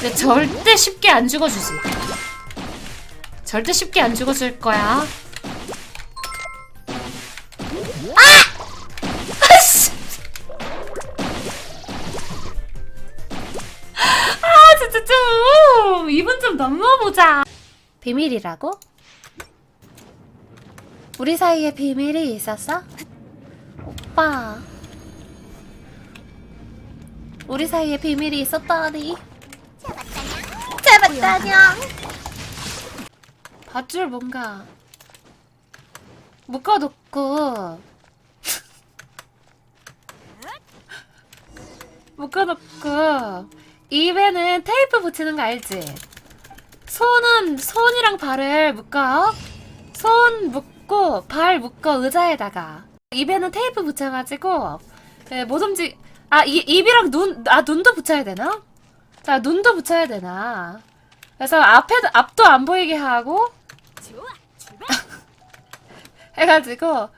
근데 절대 쉽게 안 죽어주지. 절대 쉽게 안 죽어줄 거야. 아! 아씨! 아, 진짜 좀! 이분 좀 넘어보자. 비밀이라고? 우리 사이에 비밀이 있었어? 오빠. 우리 사이에 비밀이 있었다니. 잡았다냥. 밧줄 뭔가 묶어놓고 묶어놓고 입에는 테이프 붙이는 거 알지? 손은 손이랑 발을 묶어 손 묶 고 발 묶어 의자에다가 입에는 테이프 붙여가지고 네, 못 움직 아 이, 입이랑 눈아 눈도 붙여야 되나? 자 눈도 붙여야 되나? 그래서 앞에 앞도 안 보이게 하고. 해가지고 어, 어,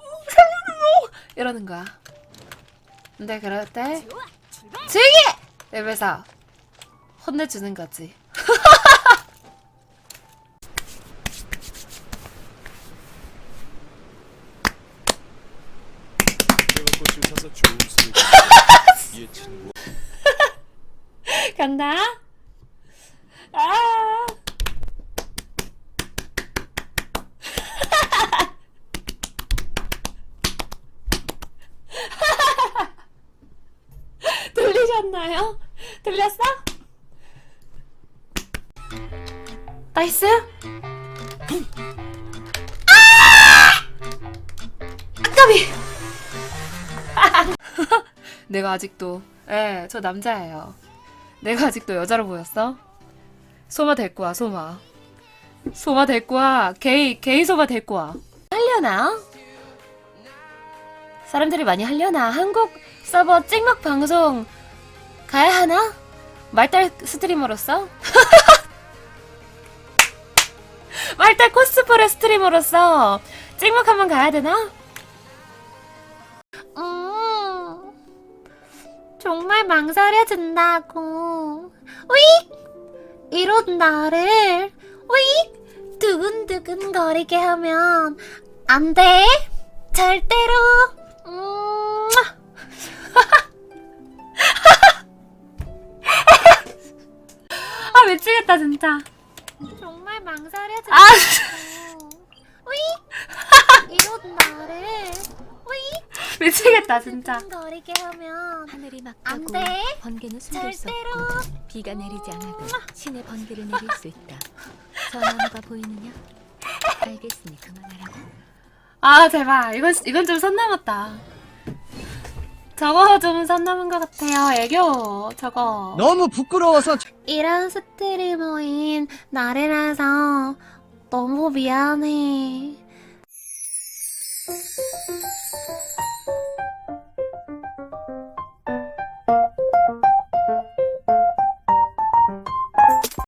어, 이러는 거야. 근데 그럴 때 해! 이러면서 혼내주는 거지. 꽃을 사서 좋은 소리. 이 친구 간다. 아. 들리셨나요? 들렸어? 나이스. 아! 까비. 내가 아직도 예, 저 남자예요. 내가 아직도 여자로 보였어? 소마 데리고 와, 소마. 소마 데리고 와. 게이, 게이 소마 데리고 와. 하려나? 사람들이 많이 하려나? 한국 서버 찍먹 방송 가야 하나? 말달 스트리머로서? 말달 코스프레 스트리머로서 찍먹 한번 가야 되나? 정말 망설여진다고. 우익! 이런 나를, 우익! 두근두근 거리게 하면 안 돼! 절대로! 음. 아, 미치겠다, 진짜. 정말 망설여진다고. 아, 우익! 이런 나를, 우익! 미치겠다, 진짜. 거리게 하면 막하고 번개는 숨길 절대로. 없고 비가 내리지 않아도 신의 번개를 내릴 수 있다. 저 나무가 보이느냐? 알겠으니 그만하라고. 아 제발 이건 이건 좀 선남았다. 저거 좀 선남은 것 같아요. 애교 저거. 너무 부끄러워서 자- 이런 스트리머인 나래라서 너무 미안해.